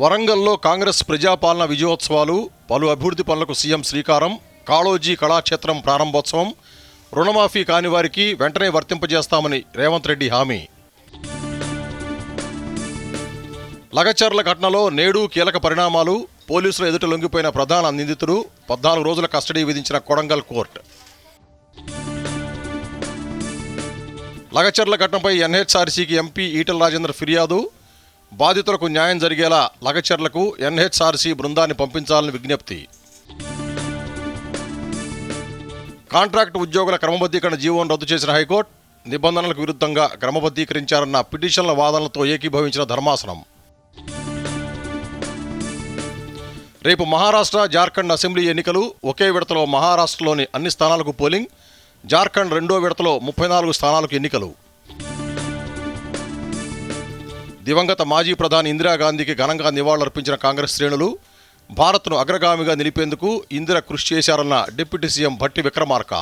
వరంగల్లో కాంగ్రెస్ ప్రజాపాలన విజయోత్సవాలు పలు అభివృద్ధి పనులకు సీఎం శ్రీకారం కాళోజీ కళాక్షేత్రం ప్రారంభోత్సవం రుణమాఫీ కాని వారికి వెంటనే వర్తింపజేస్తామని రేవంత్ రెడ్డి హామీ. లగచర్ల ఘటనలో నేడు కీలక పరిణామాలు పోలీసుల ఎదుట లొంగిపోయిన ప్రధాన నిందితుడు పద్నాలుగు రోజుల కస్టడీ విధించిన కొడంగల్ కోర్టు. లగచర్ల ఘటనపై ఎన్హెచ్ఆర్సీకి ఎంపీ ఈటల రాజేందర్ ఫిర్యాదు బాధితులకు న్యాయం జరిగేలా లగచర్లకు ఎన్హెచ్ఆర్సీ బృందాన్ని పంపించాలని విజ్ఞప్తి. కాంట్రాక్ట్ ఉద్యోగుల క్రమబద్ధీకరణ జీవోను రద్దు చేసిన హైకోర్టు నిబంధనలకు విరుద్ధంగా క్రమబద్ధీకరించారన్న పిటిషన్ల వాదనలతో ఏకీభవించిన ధర్మాసనం. రేపు మహారాష్ట్ర జార్ఖండ్ అసెంబ్లీ ఎన్నికలు ఒకే విడతలో మహారాష్ట్రలోని అన్ని స్థానాలకు పోలింగ్ జార్ఖండ్ రెండో విడతలో ముప్పై నాలుగు స్థానాలకు ఎన్నికలు. దివంగత మాజీ ప్రధాని ఇందిరాగాంధీకి ఘనంగా నివాళులర్పించిన కాంగ్రెస్ శ్రేణులు భారత్ను అగ్రగామిగా నిలిపేందుకు ఇందిర కృషి చేశారన్న డిప్యూటీ సీఎం భట్టి విక్రమార్క.